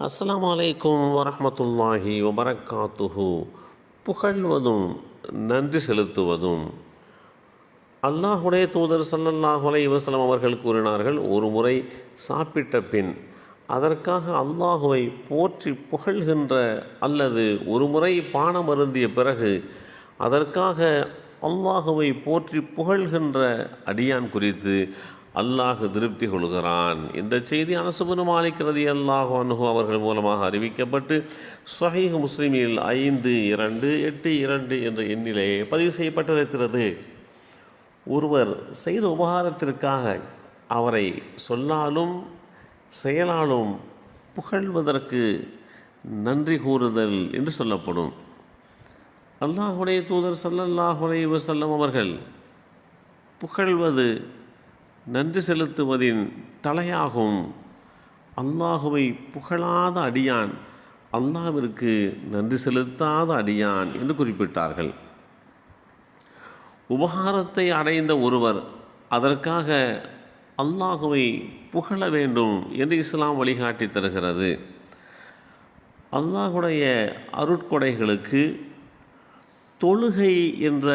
அஸ்லாம் அலைக்கும் வரமத்துல்லாஹி வபரக்காத்துஹு. புகழ்வதும் நன்றி செலுத்துவதும். அல்லாஹுடைய தூதர் சல்லல்லாஹ் அலை வசலம் அவர்கள் கூறினார்கள் ஒரு முறை சாப்பிட்ட பின் அதற்காக அல்லாஹுவை போற்றி புகழ்கின்ற அல்லது ஒரு முறை பானம் அருந்திய பிறகு அதற்காக அல்லாஹுவை போற்றி புகழ்கின்ற அடியான் குறித்து அல்லாஹ் திருப்தி கொள்கிறான். இந்த செய்தி அனசுபனு மாலிக்கிறது அல்லாஹு அனுகு அவர்கள் மூலமாக அறிவிக்கப்பட்டு ஸ்வஹீஹ் முஸ்லீமில் ஐந்து இரண்டு எட்டு இரண்டு என்ற எண்ணிலே பதிவு செய்யப்பட்டிருக்கிறது ஒருவர் செய்த உபகாரத்திற்காக அவரை சொல்லாலும் செயலாலும் புகழ்வதற்கு நன்றி கூறுதல் என்று சொல்லப்படும். அல்லாஹுடைய தூதர் சல்லல்லாஹுடைய அலைஹி அவர்கள் புகழ்வது நன்றி செலுத்துவதின் தலையாகும். அல்லாஹுவை புகழாத அடியான் அல்லாவிற்கு நன்றி செலுத்தாத அடியான் என்று குறிப்பிட்டார்கள். உபகாரத்தை அடைந்த ஒருவர் அதற்காக அல்லாஹுவை புகழ வேண்டும் என்று இஸ்லாம் வழிகாட்டி தருகிறது. அல்லாஹுடைய அருட்கொடைகளுக்கு தொழுகை என்ற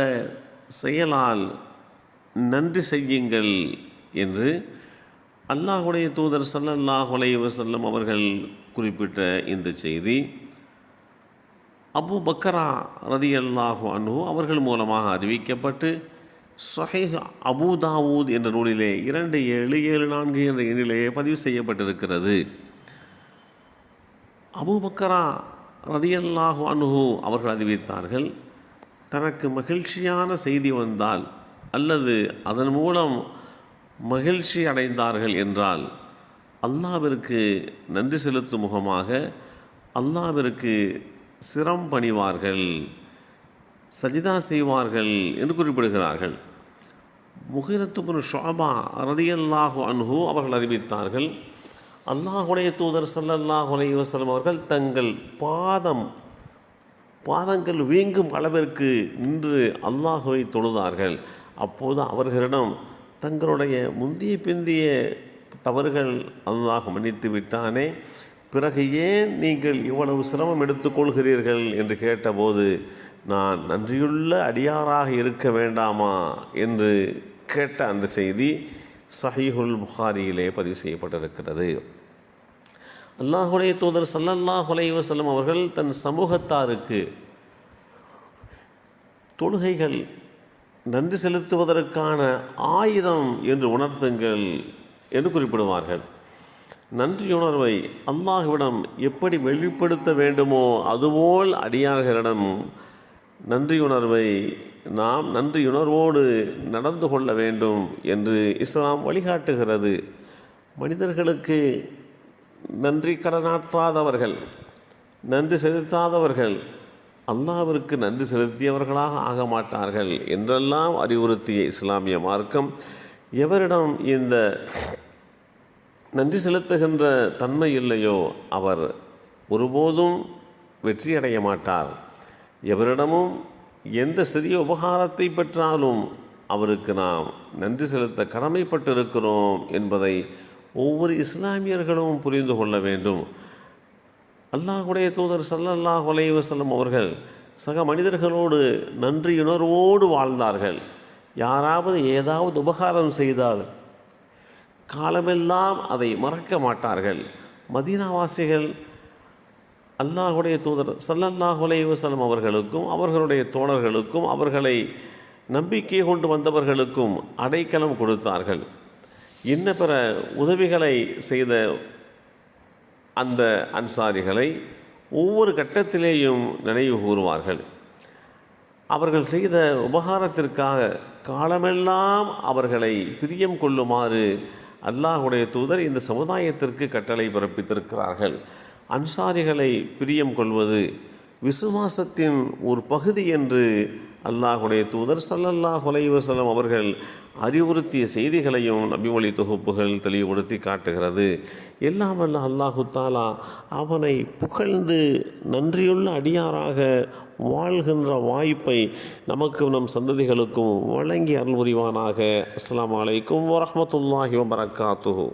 செயலால் நன்றி செய்யுங்கள் என்று அல்லாஹுடைய தூதர் ஸல்லல்லாஹு வசல்லம் அவர்கள் குறிப்பிட்ட இந்த செய்தி. அபு பக்கரா ரதி அல்லாஹு அன்ஹு அவர்கள் மூலமாக அறிவிக்கப்பட்டு சொஹைஹ் அபு தாவூத் என்ற நூலிலே இரண்டு ஏழு ஏழு நான்கு என்ற எண்ணிலேயே பதிவு செய்யப்பட்டிருக்கிறது. அபு பக்கரா ரதி அல்லாஹு அவர்கள் அறிவித்தார்கள் தனக்கு மகிழ்ச்சியான செய்தி வந்தால் அல்லது அதன் மூலம் மகிழ்ச்சி அடைந்தார்கள் என்றால் அல்லாவிற்கு நன்றி செலுத்தும் முகமாக அல்லாவிற்கு சிரம் பணிவார்கள் சஜிதா செய்வார்கள் என்று குறிப்பிடுகிறார்கள். முகிரத்துபுன் ஷோபா ரதியல்லாஹு அன்ஹு அவர்கள் அறிவித்தார்கள் அல்லாஹுடைய தூதர் சல்லல்லாஹு அலைஹி அவர்கள் தங்கள் பாதம் பாதங்கள் வீங்கும் அளவிற்கு நின்று அல்லாஹுவை தொழுதார்கள். அப்போது அவர்களிடம் தங்களுடைய முந்திய பிந்திய தவறுகள் அல்லாஹ் மன்னித்து விட்டானே பிறகு ஏன் நீங்கள் இவ்வளவு சிரமம் எடுத்துக்கொள்கிறீர்கள் என்று கேட்டபோது நான் நன்றியுள்ள அடியாராக இருக்க வேண்டாமா என்று கேட்ட அந்த செய்தி சஹீஹுல் புகாரியிலே பதிவு செய்யப்பட்டிருக்கிறது. அல்லாஹுடைய தூதர் சல்லல்லாஹ் அலைஹி அவர்கள் தன் சமூகத்தாருக்கு தொழுகைகள் நன்றி செலுத்துவதற்கான ஆயுதம் என்று உணர்த்துங்கள் என்று குறிப்பிடுவார்கள். நன்றியுணர்வை அல்லாஹ்விடம் எப்படி வெளிப்படுத்த வேண்டுமோ அதுபோல் அடியார்களிடம் நன்றியுணர்வை நாம் நன்றியுணர்வோடு நடந்து கொள்ள வேண்டும் என்று இஸ்லாம் வழிகாட்டுகிறது. மனிதர்களுக்கு நன்றி கடனாற்றாதவர்கள் நன்றி செலுத்தாதவர்கள் அல்லாவிற்கு நன்றி செலுத்தியவர்களாக ஆக மாட்டார்கள் என்றெல்லாம் அறிவுறுத்திய இஸ்லாமிய மார்க்கம் எவரிடம் இந்த நன்றி செலுத்துகின்ற தன்மை இல்லையோ அவர் ஒருபோதும் வெற்றியடைய மாட்டார். எவரிடமும் எந்த சிறிய உபகாரத்தை பெற்றாலும் அவருக்கு நாம் நன்றி செலுத்த கடமைப்பட்டிருக்கிறோம் என்பதை ஒவ்வொரு இஸ்லாமியர்களும் புரிந்து கொள்ள வேண்டும். அல்லாஹுடைய தூதர் சல்லல்லாஹ் அலைஹி அவர்கள் சக மனிதர்களோடு நன்றியுணர்வோடு வாழ்ந்தார்கள். யாராவது ஏதாவது உபகாரம் செய்தால் காலமெல்லாம் அதை மறக்க மாட்டார்கள். மதீனாவாசிகள் அல்லாஹுடைய தூதர் சல்லல்லாஹ் வலைவசலம் அவர்களுக்கும் அவர்களுடைய தோழர்களுக்கும் அவர்களை நம்பிக்கை கொண்டு வந்தவர்களுக்கும் அடைக்கலம் கொடுத்தார்கள். இன்ன பிற உதவிகளை செய்த அந்த அன்சாரிகளை ஒவ்வொரு கட்டத்திலேயும் நினைவு கூறுவார்கள். அவர்கள் செய்த உபகாரத்திற்காக காலமெல்லாம் அவர்களை பிரியம் கொள்ளுமாறு அல்லாஹுடைய தூதர் இந்த சமுதாயத்திற்கு கட்டளை பிறப்பித்திருக்கிறார்கள். அன்சாரிகளை பிரியம் கொள்வது விசுவாசத்தின் ஒரு பகுதி என்று அல்லாஹுடைய தூதர் சல்லல்லாஹ் வசல்லம் அவர்கள் அறிவுறுத்திய செய்திகளையும் நபிமொழி தொகுப்புகள் தெளிவுபடுத்தி காட்டுகிறது. எல்லாம் அல்ல அல்லாஹு தாலா அவனை புகழ்ந்து நன்றியுள்ள அடியாராக வாழ்கின்ற வாய்ப்பை நமக்கும் நம் சந்ததிகளுக்கும் வழங்கி அருள் புரிவானாக அஸ்லாம் வலைக்கும் வரமத்துல்லாஹி வபரகாத்துஹூ.